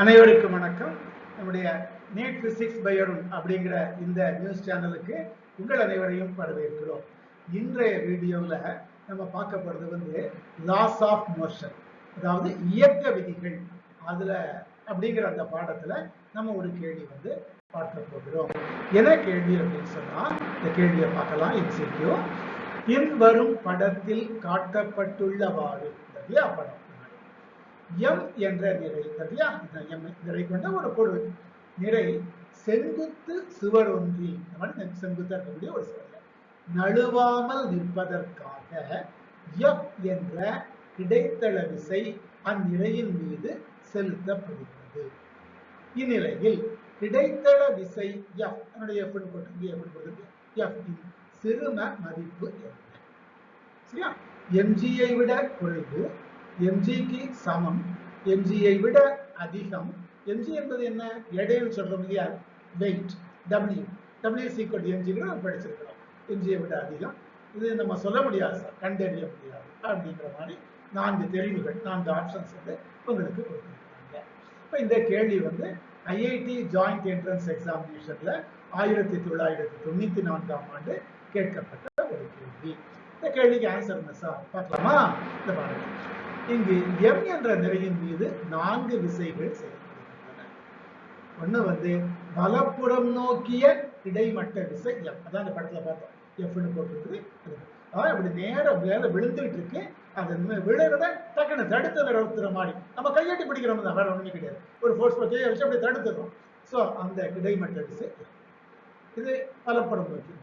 அனைவருக்கும் வணக்கம். நம்முடைய நீட் பிசிக்ஸ் பயோரும் அப்படிங்கிற இந்த நியூஸ் சேனலுக்கு உங்கள் அனைவரையும் வரவேற்கிறோம். இன்றைய வீடியோவில் நம்ம பார்க்க வந்து லாஸ் ஆஃப் மோஷன் அதாவது இயக்க விதிகள். அதில் அப்படிங்கிற அந்த பாடத்தில் நம்ம ஒரு கேள்வி வந்து பார்க்க போகிறோம். என்ன கேள்வி அப்படின்னு சொன்னால் இந்த கேள்வியை பார்க்கலாம் எம்சிக்யூ பின்வரும் படத்தில் காட்டப்பட்டுள்ளவாறு இல்லையா படம். எம் என்ற நிறை சரியா? இந்த எம் நிறை கொண்ட ஒரு பொருள். நிறை செங்குத்து சுவர் ஒன்றில் இந்த செங்குத்தா இருக்கக்கூடிய ஒரு சுவர். நழுவாமல் நிற்பதற்காக எஃப் என்ற கிடைத்தள விசை அந்நிலையின் மீது செலுத்தப்படுகிறது. இந்நிலையில் கிடைத்தள விசை எஃப் என்னுடைய எஃப் போட்டு போட்டு எஃப் சிறும மதிப்பு என்ன? சரியா? எம்ஜியை விட குறைவு எம்ஜிக்கு சமம். எம்ஜியை விட அதிகம். எம்ஜி என்பது என்ன? எடைன்னு சொல்றோம் இல்லையா? வெயிட் டபிள்யூ டபிள்யூ சீக்வல் எம்ஜி படிச்சிருக்கிறோம். எம்ஜியை விட அதிகம். இது நம்ம சொல்ல முடியாது சார் கண்டறிய முடியாது அப்படிங்கிற மாதிரி நான்கு தெரிவுகள் நான்கு ஆப்ஷன்ஸ் வந்து உங்களுக்கு கொடுத்துருக்காங்க. இப்போ இந்த கேள்வி வந்து ஐஐடி ஜாயிண்ட் என்ட்ரன்ஸ் எக்ஸாமினேஷன்ல ஆயிரத்தி தொள்ளாயிரத்தி தொண்ணூத்தி நான்காம் ஆண்டு கேட்கப்பட்ட ஒரு கேள்வி. இந்த கேள்விக்கு ஆன்சர் என்ன சார் பார்க்கலாமா? இந்த பாருங்க. இங்கு எம் என்ற நிறையின் மீது நான்கு விசைகள் செயல்படுகின்றன. ஒண்ணு வந்து வலப்புறம் நோக்கிய கிடைமட்ட விசை எம் அதான் இந்த படத்துல பார்த்தோம். எஃப்னு போட்டிருக்குது அதாவது இப்படி நேரம் மேல விழுந்துட்டு இருக்கு. அது விழுறத டக்குன்னு தடுத்து நிறுத்துற மாதிரி. நம்ம கையெட்டி பிடிக்கிறோம் தான். வேற ஒண்ணுமே கிடையாது. ஒரு ஃபோர்ஸ் கையை வச்சு அப்படி தடுத்துறோம் ஸோ அந்த கிடைமட்ட விசை இது வலப்புறம் நோக்கி.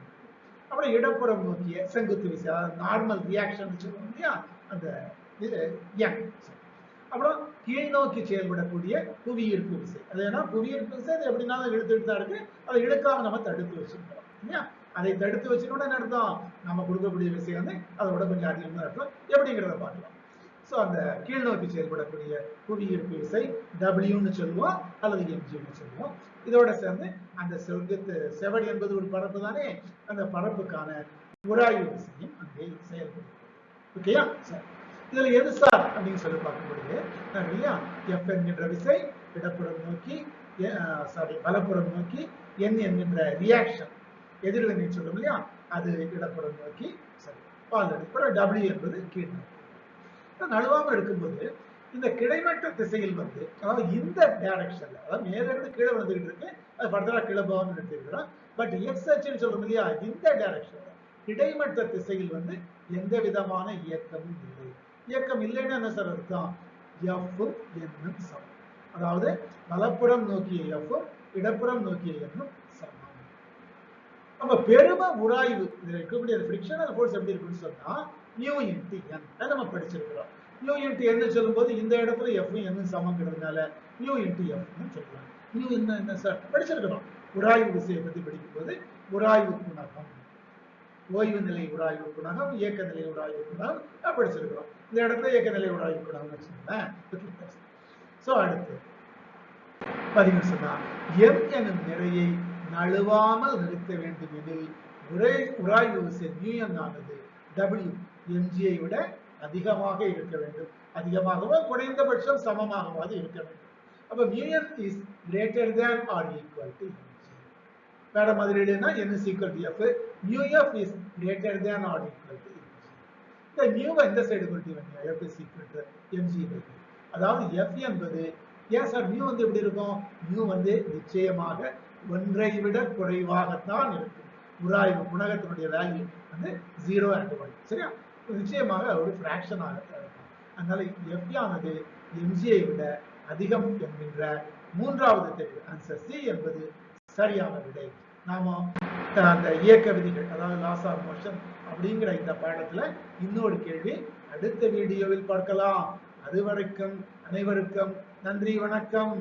அப்புறம் இடப்புறம் நோக்கிய செங்குத்து விசை அதாவது நார்மல் ரியாக்ஷன் சொல்லுவோம் இல்லையா? அந்த இது என் அப்புறம் கீழ் நோக்கி செயல்படக்கூடிய புவியீர்ப்பு விசை. அது ஏன்னா புவியீர்ப்பு விசை அது எப்படினாலும் இழுத்துட்டு தான் இருக்கு. அதை இழுக்காம நம்ம தடுத்து வச்சுக்கிறோம் இல்லையா? அதை தடுத்து வச்சுனோட என்ன அர்த்தம்? நம்ம கொடுக்கக்கூடிய விசை வந்து அதோட கொஞ்சம் அதிகமாக இருக்கும் எப்படிங்கிறத பார்க்கலாம். ஸோ அந்த கீழ் நோக்கி செயல்படக்கூடிய புவியீர்ப்பு விசை டபிள்யூன்னு சொல்லுவோம் அல்லது எம்ஜின்னு சொல்லுவோம். இதோட சேர்ந்து அந்த செவ்வத்து செவடி என்பது ஒரு பரப்பு தானே? அந்த பரப்புக்கான உராய்வு விசையும் அங்கே செயல்படுது ஓகேயா சரி. இதுல எது சார் அப்படின்னு சொல்லி பார்க்கும்பொழுது இல்லையா எஃப் என்கின்ற விசை இடப்புறம் நோக்கி சாரி வலப்புறம் நோக்கி என் என்கின்ற ரியாக்ஷன் எதிர்வினை சொல்லும் இல்லையா அது இடப்புறம் நோக்கி சரி ஆல்ரெடி அப்புறம் டபிள்யூ என்பது கீழ் நழுவாம இருக்கும்போது இந்த கிடைமட்ட திசையில் வந்து அதாவது இந்த டைரக்ஷன்ல அதாவது மேலிருந்து கீழே வந்துகிட்டு இருக்கு அது ஃபர்தரா கீழே போகணும்னு எடுத்துக்கிறோம் பட் எக்ஸ் அச்சுன்னு சொல்றோம் இல்லையா இந்த டைரக்ஷன்ல கிடைமட்ட திசையில் வந்து எந்த விதமான இயக்கமும் இல்லை. இயக்கம் இல்லைன்னா என்ன சார் அர்த்தம்? எஃப் என்னும் சமம். அதாவது வலப்புறம் நோக்கிய எஃப் இடப்புறம் நோக்கிய என்னும் சமம். நம்ம பெரும உராய்வு இதுல இருக்கக்கூடிய ஃபிரிக்ஷனல் ஃபோர்ஸ் எப்படி இருக்குன்னு சொன்னா நியூ இன்டி என் நம்ம படிச்சிருக்கிறோம். நியூ இன்டி என்ன சொல்லும்போது இந்த இடத்துல எஃப் என்ன சமங்கிறதுனால நியூ இன்டி எஃப்னு சொல்லுவாங்க நியூ என்ன என்ன சார்? படிச்சிருக்கிறோம். உராய்வு விசையை பத்தி படிக்கும்போது உராய்வு குணகம். ஓய்வு நிலை உராய்வு குணகம் இயக்க நிலை உராய்வு குணகம் படிச்சிருக்கிறோம். இந்த இடத்துல இயக்க நிலை உராய்வு குணகம் வச்சுக்கோங்களேன் சோ அடுத்து பதிவு சொன்னா எம் எனும் நிறையை நழுவாமல் நிறுத்த வேண்டும் எனில் உரை உராய்வு விசை நியூயங்கானது ஆனது டபிள்யூ எம்ஜியை விட அதிகமாக இருக்க வேண்டும். அதிகமாகவோ குறைந்தபட்சம் சமமாகவாது இருக்க வேண்டும். அப்ப mu M is greater than or equal to M G மாதிரி எழுதுனா n is equal to f. Mu f is greater than or equal to இந்த mu எந்த சைடு கொண்டு வந்தீங்க? F is equal to mg by அதாவது f என்பது ஏன் sir mu வந்து எப்படி இருக்கும்? mu வந்து நிச்சயமாக ஒன்றை விட குறைவாகத்தான் இருக்கும். உராய்வு குணகத்தினுடைய வேல்யூ வந்து ஜீரோ அண்ட் ஒன் சரியா? நிச்சயமாக ஒரு ஃப்ராக்ஷன் ஆகத்தான் இருக்கும். அதனால f ஆனது mg-ஐ விட அதிகம் என்கின்ற மூன்றாவது தெரிவு ஆன்சர் சி என்பது சரியான விடை நாம அந்த இயக்க விதிகள் அதாவது லாஸ் ஆஃப் மோஷன் அப்படிங்கிற இந்த பாடத்துல இன்னொரு கேள்வி அடுத்த வீடியோவில் பார்க்கலாம். அது வரைக்கும் அனைவருக்கும் நன்றி வணக்கம்.